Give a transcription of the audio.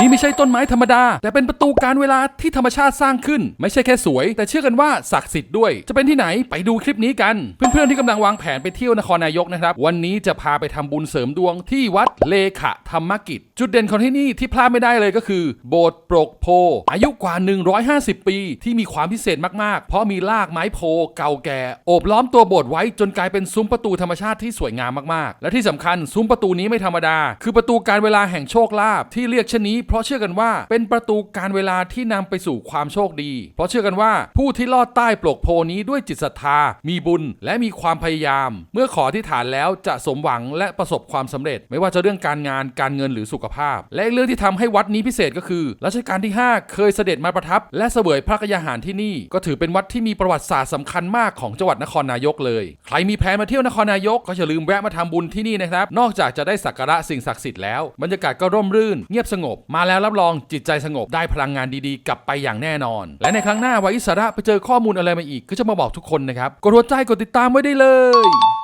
นี่ไม่ใช่ต้นไม้ธรรมดา แต่เป็นประตูการเวลาที่ธรรมชาติสร้างขึ้น ไม่ใช่แค่สวย แต่เชื่อกันว่าศักดิ์สิทธิ์ด้วย จะเป็นที่ไหนไปดูคลิปนี้กัน เพื่อนๆที่กำลังวางแผนไปเที่ยวนครนายกนะครับ วันนี้จะพาไปทำบุญเสริมดวงที่วัดเลขะธรรมกิจ จุดเด่นของที่นี่ที่พลาดไม่ได้เลยก็คือ โบสถ์ปรกโพ อายุกว่า 150 ปี ที่มีความพิเศษมากๆ เพราะมีรากไม้โพเก่าแก่โอบล้อมตัวโบสถ์ไว้จนกลายเป็นซุ้มประตูธรรมชาติที่สวยงามมากๆ และที่สำคัญซุ้มประตูนี้ไม่ธรรมดา คือประตูการเวลาแห่งโชคลาภที่เรียกเช่นนี้เพราะเชื่อกันว่าเป็นประตูการเวลาที่นำไปสู่ความโชคดี เพราะเชื่อกันว่าผู้ที่ลอดใต้ปลกโพนี้ด้วยจิตศรัทธา มีบุญและมีความพยายาม เมื่อขอที่ฐานแล้วจะสมหวังและประสบความสำเร็จ ไม่ว่าจะเรื่องการงานการเงินหรือสุขภาพ และเรื่องที่ทำให้วัดนี้พิเศษก็คือรัชกาลที่ 5 เคยเสด็จมาประทับ และเสวยพระกยาหารที่นี่ ก็ถือเป็นวัดที่มีประวัติศาสตร์สำคัญมากของจังหวัดนครนายกเลย ใครมีแผนมาเที่ยวนครนายกก็อย่าลืมแวะมาทำบุญที่นี่นะครับนอกจากจะได้สักการะสิ่งศักดิ์สิทธิ์แล้วบรรยากาศก็ร่มรื่นเงียบสงบมาแล้วรับรองจิตใจสงบได้พลังงานดีๆ กลับไปอย่างแน่นอน และในครั้งหน้าวาอิสระไปเจอข้อมูลอะไรมาอีกก็จะมาบอกทุกคนนะครับ กดหัวใจกดติดตามไว้ได้เลย